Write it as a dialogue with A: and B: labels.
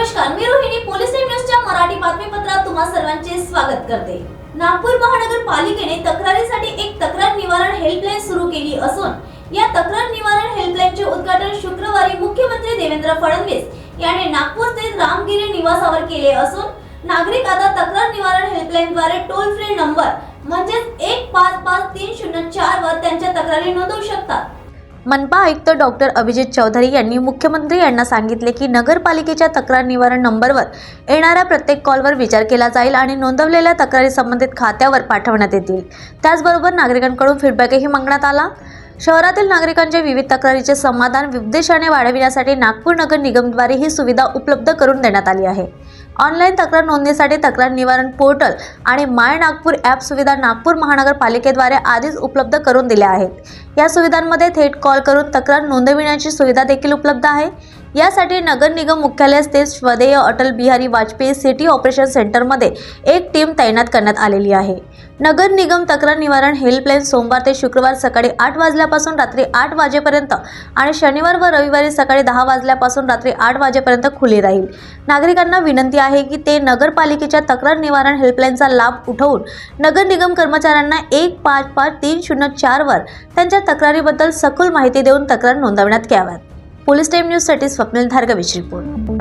A: नमस्कार मी रोहिणी पोलीस न्यूजच्या मराठी बातमीपत्रात तुम्हा सर्वांचे स्वागत करते. नागपूर महानगरपालिकेने तक्रारीसाठी एक तक्रार निवारण हेल्पलाईन सुरू केली असून या तक्रार निवारण हेल्पलाईनचे उद्घाटन शुक्रवारी मुख्यमंत्री देवेंद्र फडणवीस यांनी नागपूर ते रामगिरी निवासावर केले असून नागरिक आता तक्रार निवारण हेल्पलाईनद्वारे टोल फ्री नंबर म्हणजेच एक पाच पाच तीन शून्य चार वर त्यांच्या तक्रारी नोंदवू शकतात. मनपा आयुक्त डॉक्टर अभिजित चौधरी यांनी मुख्यमंत्री यांना सांगितले की नगरपालिकेच्या तक्रार निवारण नंबरवर येणाऱ्या प्रत्येक कॉलवर विचार केला जाईल आणि नोंदवलेल्या तक्रारी संबंधित खात्यावर पाठवण्यात येतील. त्याचबरोबर नागरिकांकडून फीडबॅकही मागण्यात आला. शहरातील नागरिकांच्या विविध तक्रारीचे समाधान विद्वेषाने वाढविण्यासाठी नागपूर नगर निगमद्वारे ही सुविधा उपलब्ध करून देण्यात आली आहे. ऑनलाईन तक्रार नोंदणीसाठी तक्रार निवारण पोर्टल आणि माय नागपूर ॲप सुविधा नागपूर महानगरपालिकेद्वारे आधीच उपलब्ध करून दिल्या आहेत. या सुविधांमध्ये थेट कॉल करून तक्रार नोंदविण्याची सुविधा देखील उपलब्ध आहे. यासाठी नगर निगम मुख्यालय स्थित स्वदेय अटल बिहारी वाजपेयी सिटी ऑपरेशन सेंटरमध्ये एक टीम तैनात करण्यात आलेली आहे. नगर निगम तक्रार निवारण हेल्पलाईन सोमवार ते शुक्रवार सकाळी आठ वाजल्यापासून रात्री आठ वाजेपर्यंत आणि शनिवार व रविवारी सकाळी दहा वाजल्यापासून रात्री आठ वाजेपर्यंत खुली राहील. नागरिकांना विनंती आहे की ते नगरपालिकेच्या तक्रार निवारण हेल्पलाईनचा लाभ उठवून नगर निगम कर्मचाऱ्यांना एक पाच पाच तीन शून्य चारवर त्यांच्या तक्रारीबद्दल सखोल माहिती देऊन तक्रार नोंदवण्यात याव्यात. पोलीस टाईम न्यूजसाठी स्वप्नील धारगवीची रिपोर्ट.